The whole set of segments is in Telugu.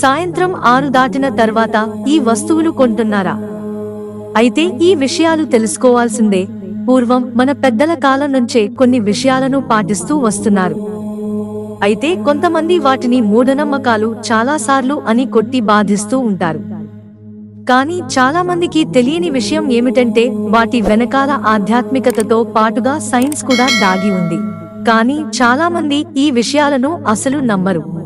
సాయంత్రం ఆరు దాటిన తర్వాత ఈ వస్తువులు కొంటున్నారా? అయితే ఈ విషయాలు తెలుసుకోవాల్సిందే. పూర్వం మన పెద్దల కాలం నుంచే కొన్ని విషయాలను పాటిస్తూ వస్తున్నారు. అయితే కొంతమంది వాటిని మూఢనమ్మకాలు చాలాసార్లు అని కొట్టి బాధిస్తూ ఉంటారు. కానీ చాలా మందికి తెలియని విషయం ఏమిటంటే వాటి వెనకాల ఆధ్యాత్మికతతో పాటుగా సైన్స్ కూడా దాగి ఉంది. కానీ చాలా మంది ఈ విషయాలను అసలు నమ్మరు.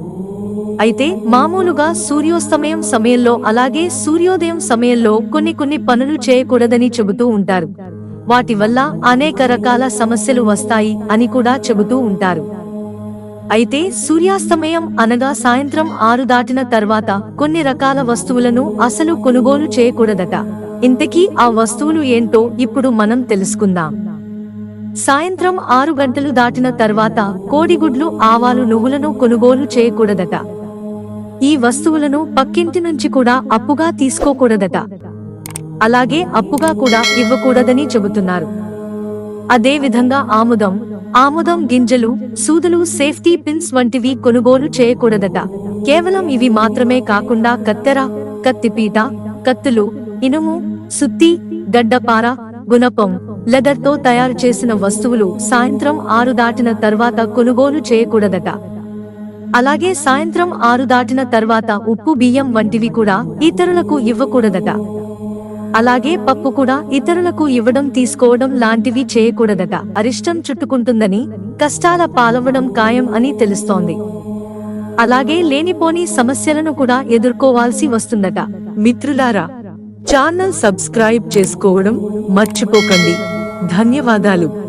అయితే మామూలుగా సూర్యోస్తమయం సమయంలో అలాగే సూర్యోదయం సమయంలో కొన్ని కొన్ని పనులు చేయకూడదని చెబుతూ ఉంటారు. వాటి వల్ల అనేక రకాల సమస్యలు వస్తాయి అని కూడా చెబుతూ ఉంటారు. అయితే సూర్యాస్తమయం అనగా సాయంత్రం ఆరు దాటిన తర్వాత కొన్ని రకాల వస్తువులను అసలు కొనుగోలు చేయకూడదట. ఇంతకీ ఆ వస్తువులు ఏంటో ఇప్పుడు మనం తెలుసుకుందాం. సాయంత్రం ఆరు గంటలు దాటిన తర్వాత కోడిగుడ్లు ఆవాలు నువ్వులను కొనుగోలు చేయకూడదట. ఈ వస్తువులను పక్కింటి నుంచి కూడా అప్పుగా తీసుకోకూడదట. అలాగే అప్పుగా కూడా ఇవ్వకూడదని చెబుతున్నారు. అదే విధంగా ఆముదం ఆముదం గింజలు సూదులు సేఫ్టీ పిన్స్ వంటివి కొనుగోలు చేయకూడదట. కేవలం ఇవి మాత్రమే కాకుండా కత్తెర కత్తిపీట కత్తులు ఇనుము సుత్తి గడ్డపార గుణపం లెదర్తో తయారు చేసిన వస్తువులు సాయంత్రం ఆరు దాటిన తర్వాత కొనుగోలు చేయకూడదట. అలాగే సాయంత్రం ఆరు దాటిన తర్వాత ఉప్పు బియ్యం వంటివి కూడా ఇతరులకు ఇవ్వకూడదట. అలాగే పప్పు కూడా ఇతరులకు ఇవ్వడం తీసుకోవడం లాంటివి చేయకూడదట. అరిష్టం చుట్టుకుంటుందని కష్టాల పాలవ్వడం ఖాయం అని తెలుస్తోంది. అలాగే లేనిపోని సమస్యలను కూడా ఎదుర్కోవాల్సి వస్తుందట. మిత్రులారా ఛానల్ సబ్స్క్రైబ్ చేసుకోవడం మర్చిపోకండి. ధన్యవాదాలు.